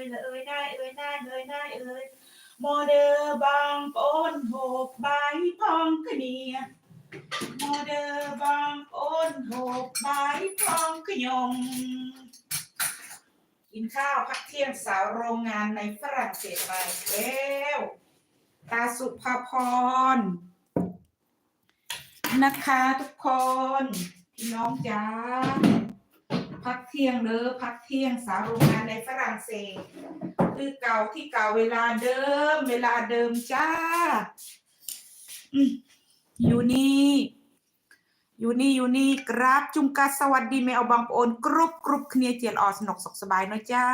ยละเอ้ยได้เอ้ยได้เอ้ยได้เอ้ยโมเดอบางปนหกใบพองขะเนียโมเดอบางปนหกใบพองขยงกินข้าวพักเที่ยงสาวโรงงานในฝรั่งเศสมาอีกแล้วตาสุภาพร นะคะทุกคน พี่น้องจ้า พักเที่ยงเด้อพักเที่ยงสาวโรงงานในฝรั่งเศสคือเก่าที่เก่าเวลาเดิม เวลาเดิมจ้าอยู่นี่อยู่นี่อยู่นี่กราบจุงกัสสวัสดีแม่อาบางปอนกรุบกรุบเคลียเจียนออสนุกสุขสบายเนอะจ้า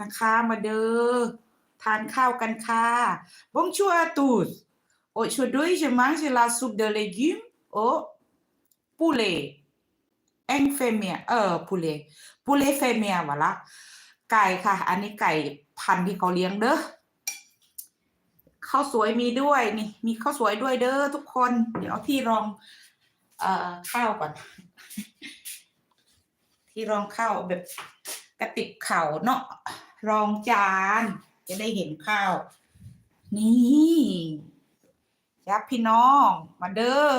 นะคะ มาเด้อทานข้าวกันค่ะ Bonjour à tous Aujourd'hui, je mange la soupe de légumes au poulet. Infirmière, euh, poulet. poulet fermier, voilà. ไก่ค่ะ อันนี้ไก่พันธุ์ที่เขาเลี้ยงเด้อข้าวสวยมีด้วยนี่ มีข้าวสวยด้วยเด้อทุกคน เดี๋ยวเอาที่รอง เอ่อข้าวก่อน ที่รองข้าวแบบกระติบเข่าเนาะรองจาน จะได้เห็นข้าว นี่ยับพี่น้อง มาเด้อ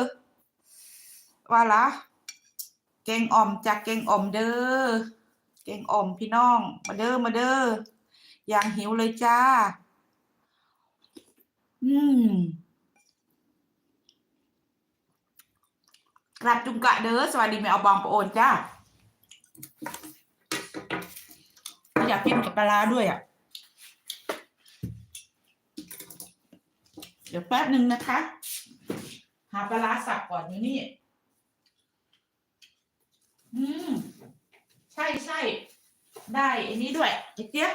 ว่าละ แกงอ่อมจากแกงอ่อมเด้อแกงอ่อมพี่น้อง มาเด้อมาเด้ออย่างหิวเลยจ้า อืมกลับจุงกะเด้อสวัสดีแม่เอาบองปะโอนจ้าอยากกินกับปลาด้วยอะ เดี๋ยวแป๊บหนึ่งนะคะ หาปลาร้าสับก่อนอยู่นี่ อืม ใช่ใช่ ได้อันนี้ด้วยไอเจี๊ยบ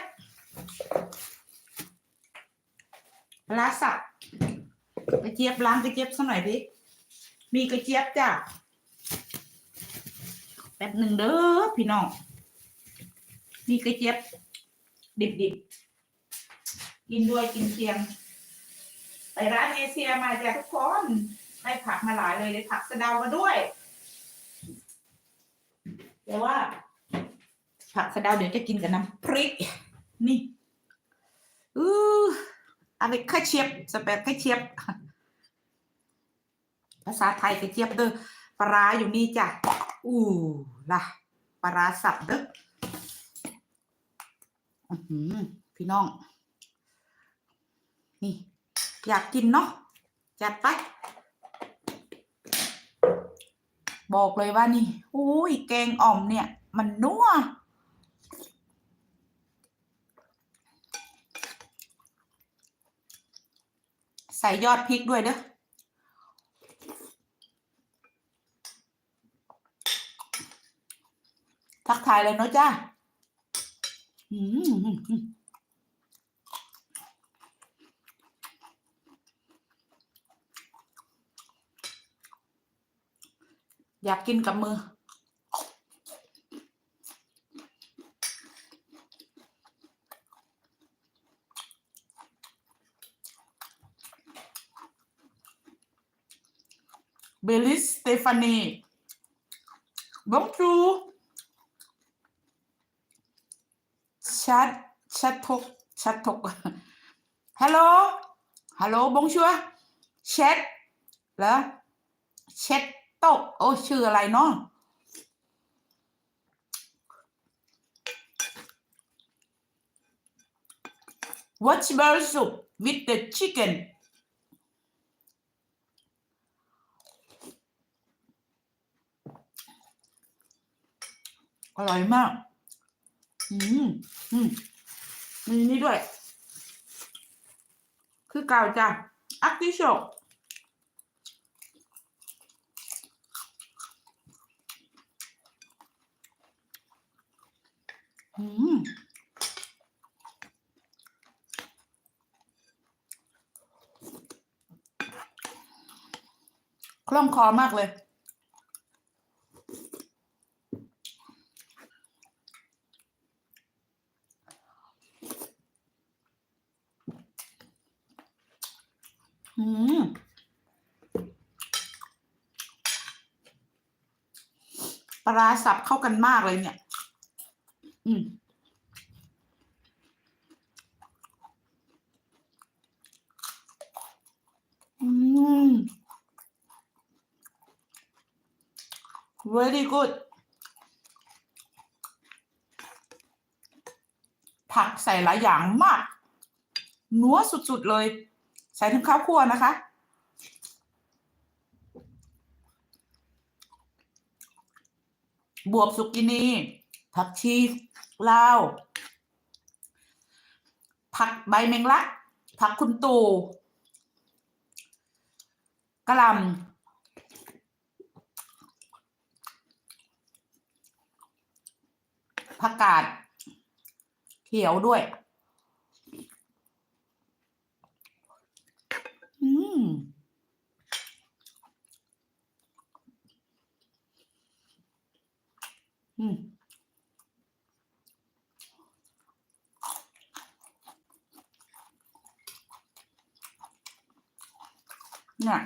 ปลาร้าสับกระเจี๊ยบล้างกระเจี๊ยบสักหน่อยดิ มีกระเจี๊ยบจ้ะแป๊บหนึ่งเด้อพี่น้อง มีกระเจี๊ยบ ดิบๆกินด้วยกินเคียง ไปร้านเอเชียมาจากทุกคน ได้ผักมาหลายเลยได้ผักสะเดามาด้วย แต่ว่า ผักสะเดาเดี๋ยวจะกินกับน้ำพริก นี่อืออะไรข้าเชียบสเปรข้าเชียบ ภาษาไทยกระเจี๊ยบเด้อปลาอยู่นี่จ้ะอู้ล่ะปลาสับเด้ออื้อหือพี่น้อง นี่ อยากกินเนาะจัดไป บอกเลยว่านี่อุ้ยแกงอ่อมเนี่ย มันนัวใส่ยอดพริกด้วยเด้อทักทายเลยเนาะจ้าอืม อยากกินกับมือ เบลิสสเตฟานีบงทรูชัดชัดทกชัดทกฮัลโหลฮัลโหลบงชัวเช็ดเหรอเช็ด ตะโอ้ชื่ออะไรเนาะ vegetable soup with the chicken อร่อยมาก อืม อืม มีนี่ด้วย คือเก่าจ้ะอักติโชก อืมคล่องคอมากเลย อืม ปลาร้าสับเข้ากันมากเลยเนี่ย อืม very good ผักใส่หลายอย่างมาก นัวสุดๆเลย ใส่ทั้งข้าวคั่วนะคะ บวบสุกินี ผักชีลาว ผักใบแมงลัก ผักคุณตู่กะหล่ำ ผักกาดเขียวด้วย อืม อืม เนี่ย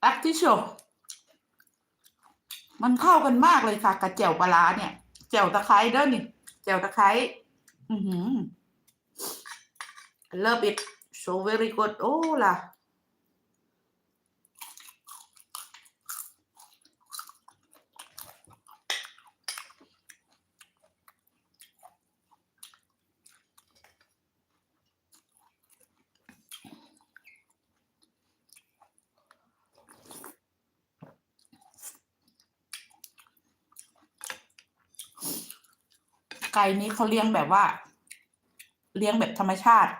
แอคทิชโชมันเข้า กันมากเลยค่ะกับแจ่วปลาร้าเนี่ยแจ่วตะไคร้เด้อนี่แจ่วตะไคร้อือหือ love it so very good โอ้ล่ะ ไก่นี้เขาเลี้ยงแบบว่า เลี้ยงแบบธรรมชาติ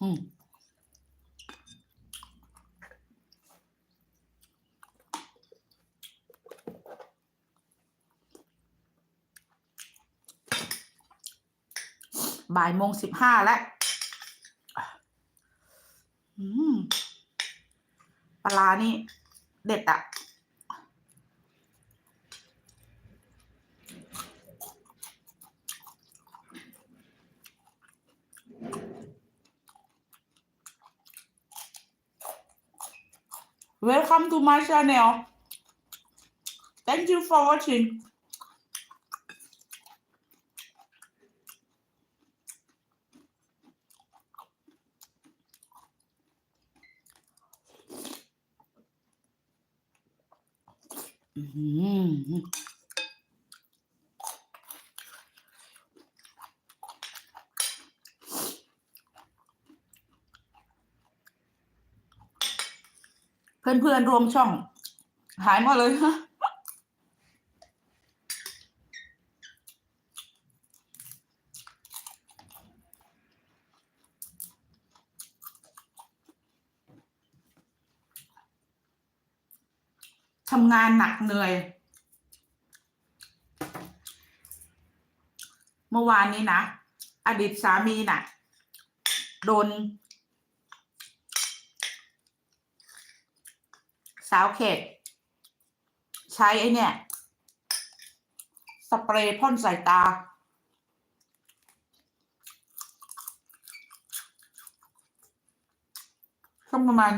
อืมบ่ายโมงสิบห้าแล้วอืมปลาร้านี่เด็ดอะ เวลคัม to my channel thank you for watching อื้ เพื่อนๆรวมช่อง หายหมดเลยฮะทำงานหนักเหนื่อย เมื่อวานนี้นะ อดีตสามีน่ะ โดน สาวเขต ใช้ไอ้เนี่ยสเปรย์พ่นใส่ตา ช่วงประมาณ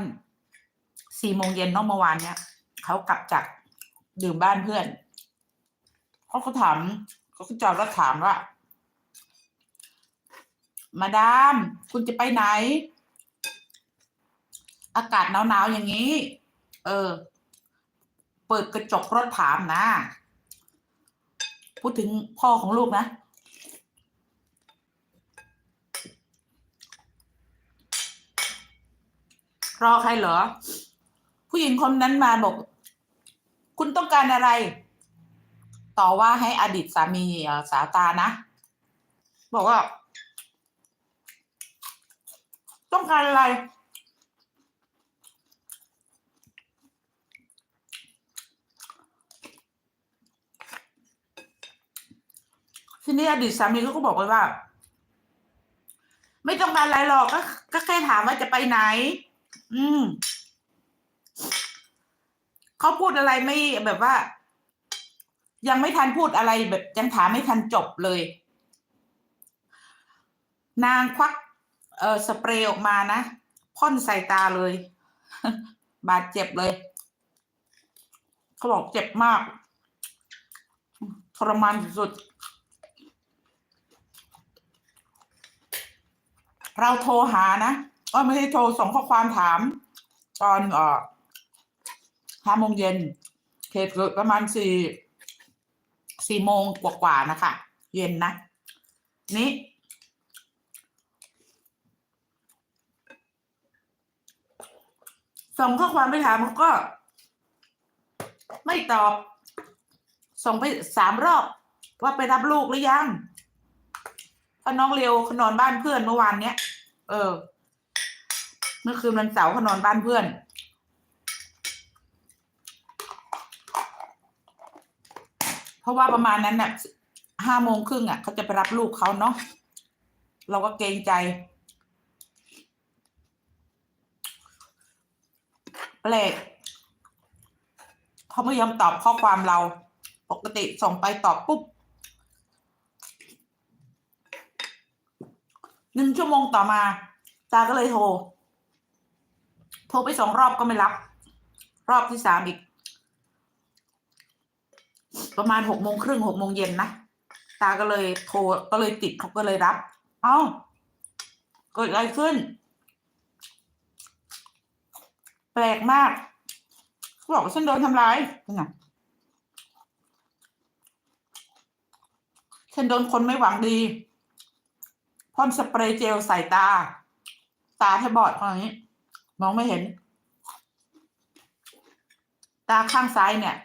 สี่โมงเย็นเนอกเมื่อวานเนี้ยเขากลับจากดื่มบ้านเพื่อนเขาก็ถามเขาก็จอดรถถามว่า มาดาม คุณจะไปไหน อากาศหนาวๆอย่างนี้ เออ เปิดกระจกรถถามนะ พูดถึงพ่อของลูกนะ รอใครเหรอ ผู้หญิงคนนั้นมาบอก คุณต้องการอะไร ต่อว่าให้อดีตสามีสาวตานะ บอกว่า ต้องการอะไร ทีนี้อดีตสามีเขาก็บอกไว้ว่า ไม่ต้องการอะไรหรอกก็ก็แค่ถามว่าจะไปไหน อืมเขาพูดอะไรไม่แบบว่า ยังไม่ทันพูดอะไรแบบยังถามไม่ทันจบเลย นางควัก เออสเปรย์ออกมานะพ่นใส่ตาเลย บาดเจ็บเลยเขาบอกเจ็บมากทรมานสุด เราโทรหานะก็ไม่ได้โทรส่งข้อความถาม ตอนเอ่อห้าโมงเย็นเหตุเกิดประมาณสี่สี่โมงกว่าๆนะคะ เย็นนะ นี้ส่งข้อความไปถามเขาก็ ไม่ตอบ ส่งไปสามรอบ ว่าไปรับลูกหรือยัง เพราะน้องเร็วเขานอนบ้านเพื่อนเมื่อวานเนี้ย เออ เมื่อคืนวันเสาร์เขานอนบ้านเพื่อน เพราะว่าประมาณนั้นน่ะห้าโมงครึ่งอะเขาจะไปรับลูกเขาเนาะเราก็เกรงใจ แปลกเขาไม่ยอมตอบข้อความเรา ปกติส่งไปตอบปุ๊บ หนึ่งชั่วโมงต่อมา ตาก็เลยโทร โทรไปสองรอบก็ไม่รับ รอบที่สามอีก ประมาณหกโมงครึ่งหกโมงเย็นนะ ตาก็เลยโทรก็เลยติดเขาก็เลยรับ เอ้าเกิดอะไรขึ้น แปลกมากเขาบอกว่าฉันโดนทำร้ายนไงฉันโดนคนไม่หวังดี พ่นสเปรย์เจลใส่ตา ตาแทบบอดอย่างนี้ มองไม่เห็น ตาข้างซ้ายเนี่ย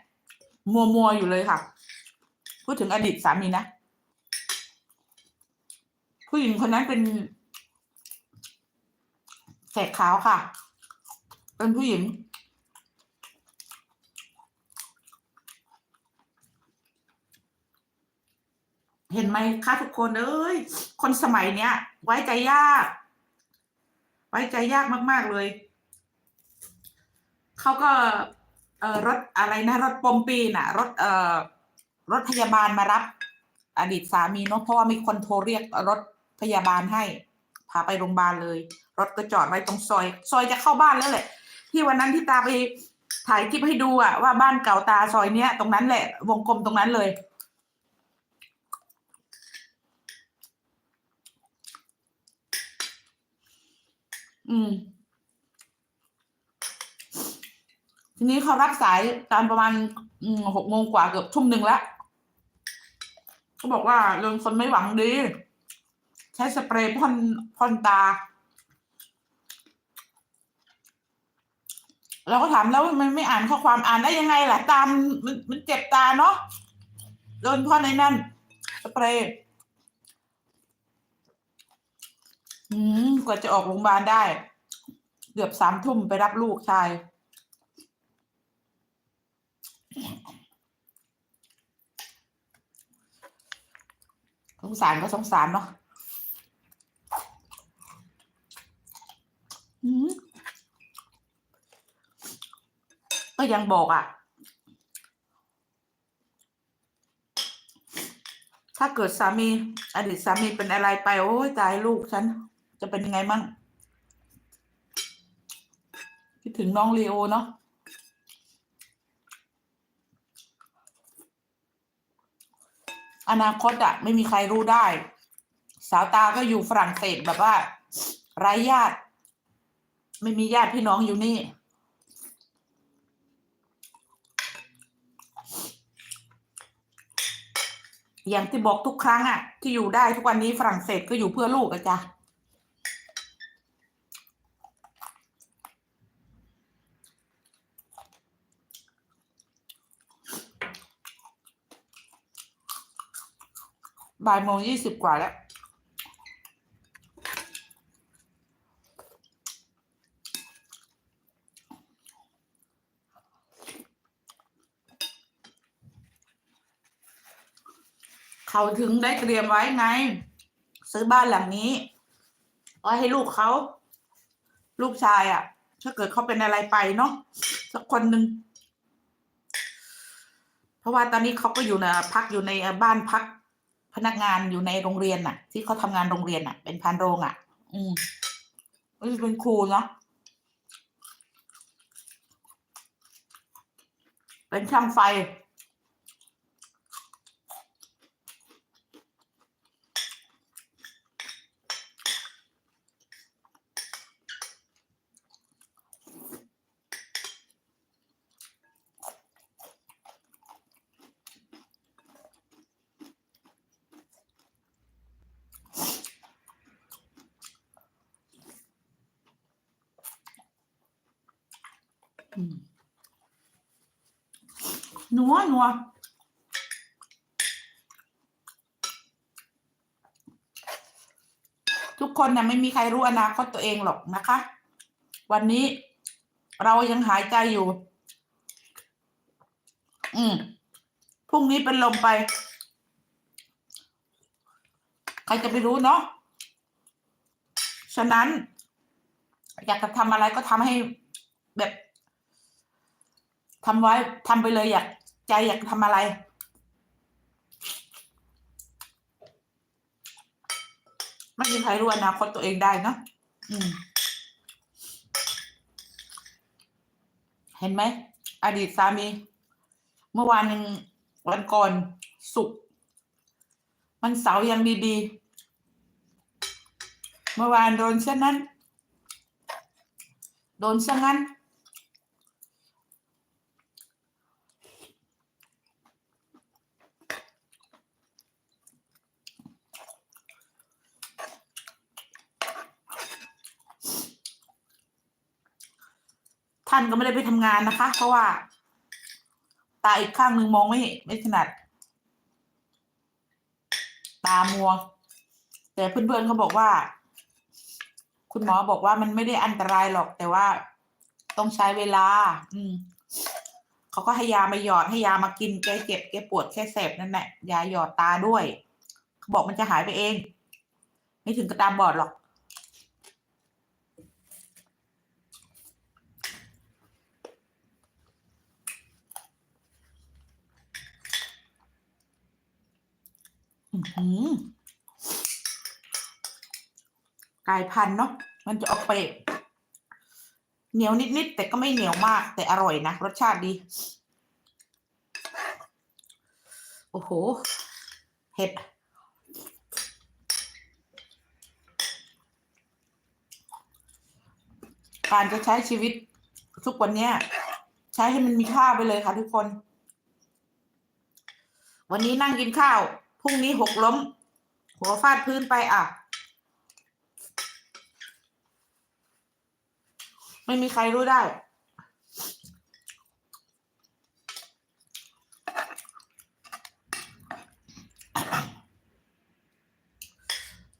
มัวมัวอยู่เลยค่ะ พูดถึงอดีตสามีนะ ผู้หญิงคนนั้นเป็นแขกขาวค่ะ เป็นผู้หญิง เห็นไหมคะทุกคนเอ้ยคนสมัยเนี้ย ไว้ใจยาก ไว้ใจยากมาก ๆเลยเขาก็ เอ่อรถอะไรนะรถปมปีน่ะ รถเอ่อรถพยาบาลมารับ อดีตสามีเนาะเพราะว่ามีคนโทรเรียกรถพยาบาลให้พาไปโรงพยาบาลเลย รถก็จอดไว้ตรงซอย ซอยจะเข้าบ้านแล้วแหละที่วันนั้นที่ตาไปถ่ายคลิปให้ดูอะว่าบ้านเก่าตาซอยเนี้ย ตรงนั้นแหละ วงกลมตรงนั้นเลย อืม ทีนี้เขารับสายตอนประมาณหกโมงกว่าเกือบทุ่มหนึ่งแล้วเขาบอกว่าโดนคนไม่หวังดี ใช้สเปรย์พ่นพ่นตา เราก็ถามแล้วมันไม่อ่านข้อความอ่านได้ยังไงล่ะ ตามมันมันเจ็บตาเนาะโดนพ่นในนั่นสเปรย์อืม กว่าจะออกโรงพยาบาลได้ เกือบสามทุ่มไปรับลูกชาย สงสารก็สงสารเนาะก็ยังบอกอะ่ะ ถ้าเกิดสามี อดีตสามีเป็นอะไรไป โอ้ยตายลูกฉัน จะเป็นยังไงมั่งคิดถึงน้องเลโอเนาะอนาคตอะไม่มีใครรู้ได้ สาวตาก็อยู่ฝรั่งเศสแบบว่าไร้ญาติ ไม่มีญาติพี่น้องอยู่นี่อย่างที่บอกทุกครั้งอะที่อยู่ได้ทุกวันนี้ฝรั่งเศสก็อยู่เพื่อลูกอะจ้ะ บ่ายโมงยี่สิบกว่าแล้ว เขาถึงได้เตรียมไว้ไง ซื้อบ้านหลังนี้ไว้ให้ลูกเขา ลูกชายอะ่ะ ถ้าเกิดเขาเป็นอะไรไปเนาะสักคนหนึ่งเพราะว่าตอนนี้เขาก็อยู่นะพักอยู่ในบ้านพัก พนักงานอยู่ในโรงเรียนน่ะ ที่เขาทำงานโรงเรียนน่ะ เป็นพันโรงอะ อืมเอ้ยเป็นครูเนาะเป็นช่างไฟ อืม นัวทุกคนนะไม่มีใครรู้อนาคตตัวเองหรอกนะคะ วันนี้เรายังหายใจอยู่ อืมพรุ่งนี้เป็นลมไป ใครจะไปรู้เนาะฉะนั้น อยากจะทำอะไรก็ทำให้แบบทำไว้ทำไปเลยอยาก ใจอยากทำอะไร ไม่มีใครรู้อนาคตตัวเองได้เนอะอืม เห็นไหม อดีตสามี เมื่อวานยังวันก่อนสุกร์มันเสาร์ยังดีๆ เมื่อวานโดนเช่นนั้น โดนซะงั้น ท่านก็ไม่ได้ไปทำงานนะคะ เพราะว่า ตาอีกข้างหนึ่งมองไม่ไม่ถนัด ตามัว แต่เพื่อนๆเขาบอกว่า คุณหมอบอกว่ามันไม่ได้อันตรายหรอก แต่ว่าต้องใช้เวลา อืมเขาก็ให้ยามาหยอดให้ยามากินแก้เจ็บแก้ปวดแค่เสพนั่นแหละยาหยอดตาด้วย เขาบอกมันจะหายไปเอง ไม่ถึงกระตาบอดหรอก อื้อหือ กายพันธุ์เนาะมันจะออกไปเหนียวนิดๆแต่ก็ไม่เหนียวมาก แต่อร่อยนะ รสชาติดี โอ้โหเห็ดการจะใช้ชีวิตทุกวันเนี้ย ใช้ให้มันมีค่าไปเลยค่ะทุกคน วันนี้นั่งกินข้าว พรุ่งนี้หกล้ม หัวฟาดพื้นไปอะ ไม่มีใครรู้ได้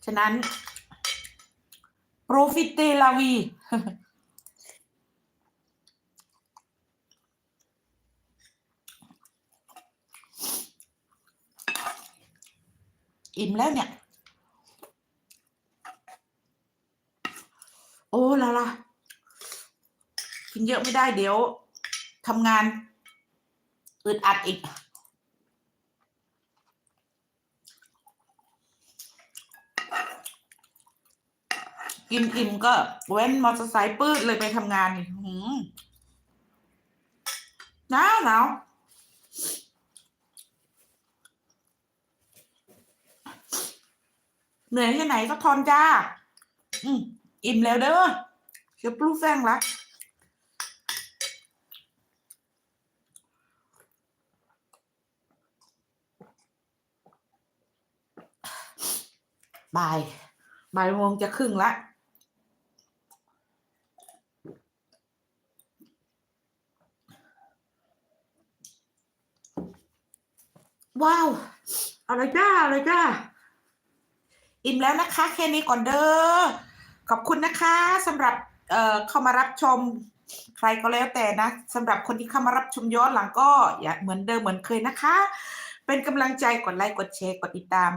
ฉะนั้น profite la vie อิ่มแล้วเนี่ย โอ้ละละกินเยอะไม่ได้เดี๋ยวทำงานอึดอัดอีก กินอิ่มก็เว้นมอเตอร์ไซค์ปื้ดเลยไปทำงานหืมหนาวหนาว เหนื่อยแค่ไหนก็ทนจ้า อืมอิ่มแล้วเด้อเดี๋ยวปลูกแซงละบ่ายบ่ายโมงจะครึ่งละว้าวอะไรจ้าอะไรจ้า อิ่มแล้วนะคะ แค่นี้ก่อนเด้อขอบคุณนะคะสำหรับเอ่อเข้ามารับชม ใครก็แล้วแต่นะสำหรับคนที่เข้ามารับชมย้อนหลังก็อย่าเหมือนเดิมเหมือนเคยนะคะ เป็นกำลังใจกดไลค์กดแชร์กดติดตาม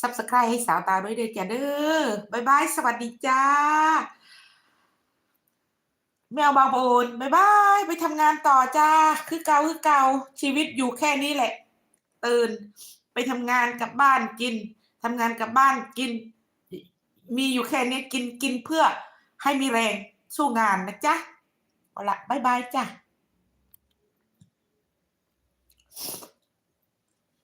subscribe ให้สาวตาด้วยเด้อจ้าเด้อบายบายสวัสดีจ้าแมวบางโอนบายบายไปทำงานต่อจ้า คือเกาคือเกาชีวิตอยู่แค่นี้แหละ ตื่น ไปทำงานกลับบ้านกิน ทำงานกับบ้านกิน มีอยู่แค่นี้กินกินเพื่อให้มีแรงสู้งานนะจ๊ะ เอาละบายบายจ้ะ